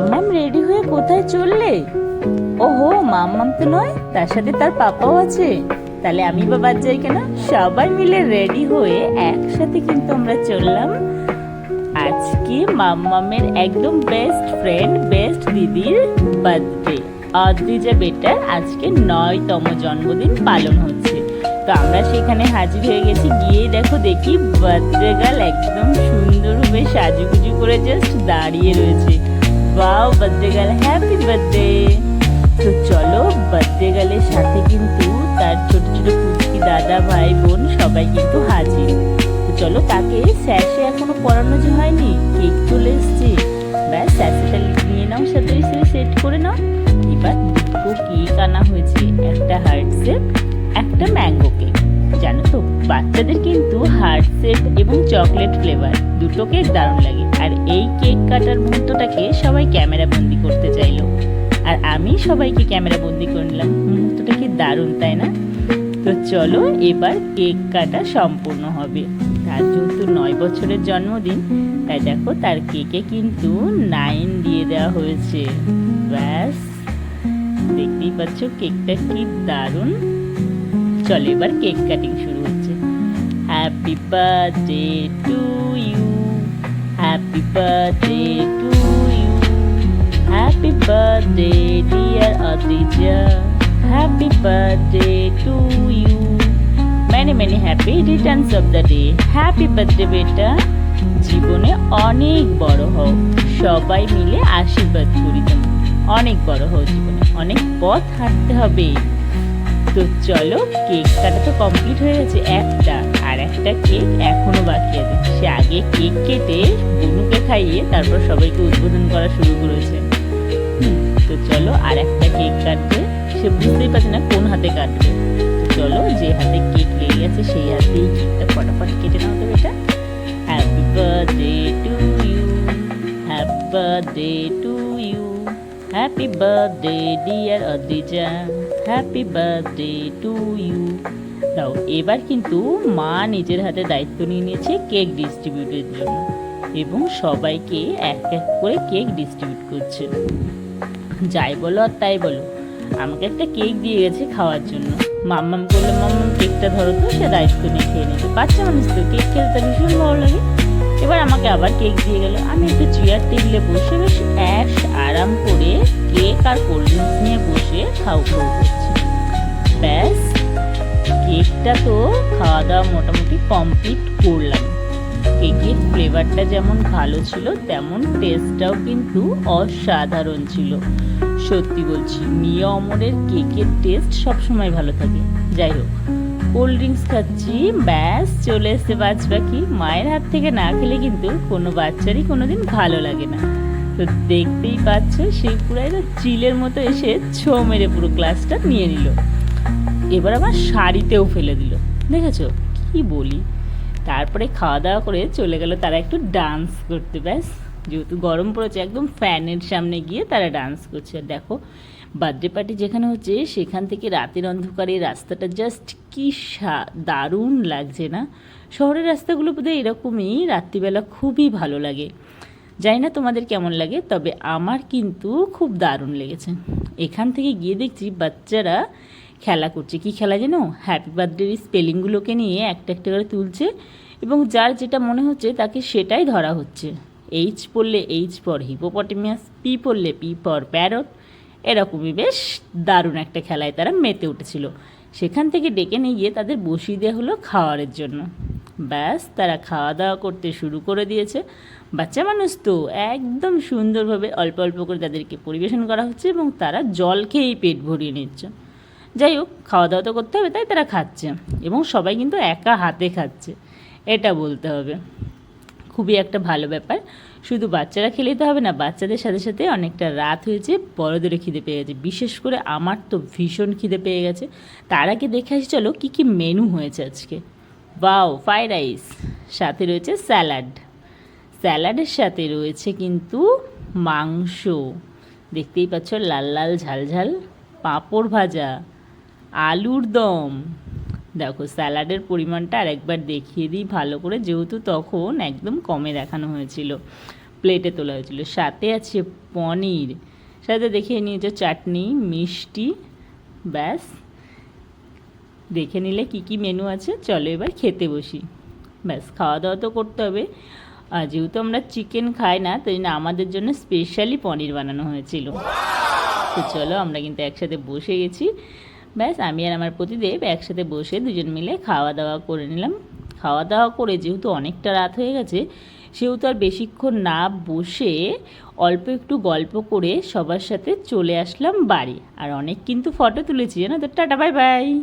মাম্মাম রেডি হয়ে কোথায় চললে? ওহো, মাম্মাম তো নয়, তার সাথে তার পাপাও আছে। তাহলে আমি বা বাদ যাই কেন? সবাই মিলে রেডি হয়ে একসাথে কিন্তু আমরা চললাম। আজকে মাম্মামের একদম বেস্ট ফ্রেন্ড বেস্ট দিদির বার্থডে অদ্রিজা বেটার, আজকে নয়তম জন্মদিন পালন হচ্ছে। তো আমরা সেখানে হাজির হয়ে গেছি। গিয়ে দেখো, দেখি বার্থডে গার্ল একদম সুন্দরভাবে সাজুগুজু করে জাস্ট দাঁড়িয়ে রয়েছে। Wow birthday girl happy birthday তো চলো বার্থডে গার্লের সাথে কিন্তু তার ছোট ছোট পুচকি দাদা, ভাই, বোন সবাই কিন্তু হাজির। তো চলো, তাকে স্যাশে এখনও পড়ানো যে হয়নি, কেক চলে এসছে। ব্যাস স্যাশেটা নিয়ে নাও, সাথে সেট করে নাও। এবার দুটো কেক আনা হয়েছে, একটা হার্ট শেপ একটা ম্যাঙ্গো কেক জানো তো, বাচ্চাদের কিন্তু হার্ট শেপ এবং চকলেট ফ্লেভার দুটো কেক দারুণ লাগে। আর এই কেক কাটার মুহূর্তটাকে সবাই ক্যামেরা বন্দি করতে চাইলো। আর আমি সবাইকে ক্যামেরা বন্দি করে নিলাম। মুহূর্তটা কি দারুণ, তাই না? তো চলো এবার কেক কাটা সম্পূর্ণ হবে। তার যেহেতু নয় বছরের জন্মদিন, তাই দেখো তার কেকে কিন্তু নাইন দিয়ে দেওয়া হয়েছে। ব্যাস, দেখতেই পাচ্ছ কেকটা কি দারুণ। চলো এবার কেক কাটিং শুরু হচ্ছে। Happy birthday to happy birthday to you happy birthday dear Adrija happy birthday to you many many happy returns of the day happy birthday বেটা জীবনে অনেক বড় হও। সবাই মিলে আশীর্বাদ করি তোমার অনেক বড় হও জীবনে। অনেক পথ হাঁটতে হবে। তো চলো কেক কাটা তো কমপ্লিট হয়ে গেছে। একটা আর একটা কেক এখনও বাকি কেক কেটে বনুকে খাইয়ে তারপর সবাইকে উদ্বোধন করা শুরু করেছে। তো চলো আর একটা কেক কাটবে। সে বুঝতেই পারছে না কোন হাতে কাটবে। চলো যে হাতে কেক লেগে গেছে সেই হাতেই কেকটা ফটাফট কেটে নাও তো এটা happy birthday to you happy birthday to you happy birthday dear Adrija happy birthday to you দাও এবার কিন্তু মা নিজের হাতে দায়িত্ব নিয়ে নিয়েছে কেক ডিস্ট্রিবিউটের জন্য। এবং সবাইকে এক এক করে কেক ডিস্ট্রিবিউট করছে। যাই বলো আর তাই বলো, আমাকে একটা কেক দিয়ে গেছে খাওয়ার জন্য। মাম্মাম করলে মাম্মাম, কেকটা ধরো তো, সে দায়িত্ব নিয়ে খেয়ে নেবে বাচ্চা মানুষ তো, কেক খেলতে ভীষণ ভালো লাগে। এবার আমাকে আবার কেক দিয়ে গেল। আমি একটু চেয়ার টেবিলে বসে বেশ অ্যাশ, আরাম করে কেক আর কোল্ড ড্রিঙ্কস নিয়ে বসে খাও খাও করছি। ব্যাস কেকটা তো খাওয়া দাওয়া মোটামুটি কমপ্লিট করলাম। কেকের ফ্লেভারটা যেমন ভালো ছিল, তেমন টেস্টটাও কিন্তু অসাধারণ ছিল। সত্যি বলছি, মিয়া অমরের কেকের টেস্ট সবসময় ভালো থাকে। যাই হোক কোল্ড ড্রিঙ্কস খাচ্ছি, ব্যাস, চলে এসছে বাজ পাখি মায়ের হাত থেকে না খেলে কিন্তু কোনো বাচ্চারই কোনো দিন ভালো লাগে না। তো দেখতেই পাচ্ছ, সে পুরো চিলের মতো এসে ছো মেরে পুরো গ্লাসটা নিয়ে নিল। এবার আবার শাড়িতেও ফেলে দিল। দেখেছ? কি বলি? তারপরে খাওয়া দাওয়া করে চলে গেল তারা একটু ডান্স করতে। ব্যাস, যেহেতু গরম পড়েছে, একদম ফ্যানের সামনে গিয়ে তারা ডান্স করছে। আর দেখো বার্থডে পার্টি যেখানে হচ্ছে, সেখান থেকে রাতের অন্ধকারে রাস্তাটা জাস্ট কি দারুণ লাগছে না? শহরের রাস্তাগুলো বোধহয় এরকমই, রাত্রিবেলা খুবই ভালো লাগে। জানি না তোমাদের কেমন লাগে, তবে আমার কিন্তু খুব দারুণ লেগেছে। এখান থেকে গিয়ে দেখছি বাচ্চারা খেলা করছে। কি খেলা যেন? হ্যাপি বার্থডের স্পেলিংগুলোকে নিয়ে একটা একটা করে তুলছে এবং যার যেটা মনে হচ্ছে তাকে সেটাই ধরা হচ্ছে। এইচ পড়লে এইচ ফর হিপোপটেমিয়াস পি পড়লে পি ফর প্যারট এরকমই বেশ দারুণ একটা খেলায় তারা মেতে উঠেছিল। সেখান থেকে ডেকে নিয়ে গিয়ে তাদের বসিয়ে দেওয়া হলো খাওয়ারের জন্য। ব্যাস, তারা খাওয়া দাওয়া করতে শুরু করে দিয়েছে। বাচ্চা মানুষ তো একদম সুন্দরভাবে অল্প অল্প করে তাদেরকে পরিবেশন করা হচ্ছে এবং তারা জল খেয়েই পেট ভরিয়ে নিচ্ছে। যাই হোক খাওয়া দাওয়া তো করতে হবে, তাই তারা খাচ্ছে। এবং সবাই কিন্তু একা হাতে খাচ্ছে, এটা বলতে হবে। খুবই একটা ভালো ব্যাপার। শুধু বাচ্চারা খেলেই তো হবে না, বাচ্চাদের সাথে সাথে অনেকটা রাত হয়েছে, বড়দেরও খিদে পেয়ে গেছে। বিশেষ করে আমার তো ভীষণ খিদে পেয়ে গেছে। তার আগে দেখে আসি, চলো কী কী মেনু হয়েছে আজকে। বাও ফ্রাইড রাইস সাথে রয়েছে স্যালাড স্যালাডের সাথে রয়েছে কিন্তু মাংস। দেখতেই পাচ্ছ, লাল লাল, ঝাল ঝাল, পাঁপড় ভাজা। আলুর দম। দেখো, স্যালাডের পরিমাণটা আরেকবার দেখিয়ে দিই ভালো করে, যেহেতু তখন একদম কমে দেখানো হয়েছিল, প্লেটে তোলা হয়েছিল। সাথে আছে পনির, সাথে দেখিয়ে নিয়েছে চাটনি, মিষ্টি, ব্যাস। দেখে নিলে কি কি মেনু আছে, চলো এবার খেতে বসি। ব্যাস খাওয়া দাওয়া তো করতে হবে। আর যেহেতু আমরা চিকেন খাই না, তাই জন্য আমাদের জন্য স্পেশালি পনির বানানো হয়েছিল। তো চলো আমরা কিন্তু একসাথে বসে গেছি। ব্যাস, আমি আর আমার প্রতিদেব একসাথে বসে দুজন মিলে খাওয়া দাওয়া করে নিলাম। খাওয়া দাওয়া করে যেহেতু অনেকটা রাত হয়ে গেছে, সেহেতু আর বেশিক্ষণ না বসে অল্প একটু গল্প করে সবার সাথে চলে আসলাম বাড়ি। আর অনেক কিন্তু ফটো তুলেছি, জানো তো? Tata, bye bye!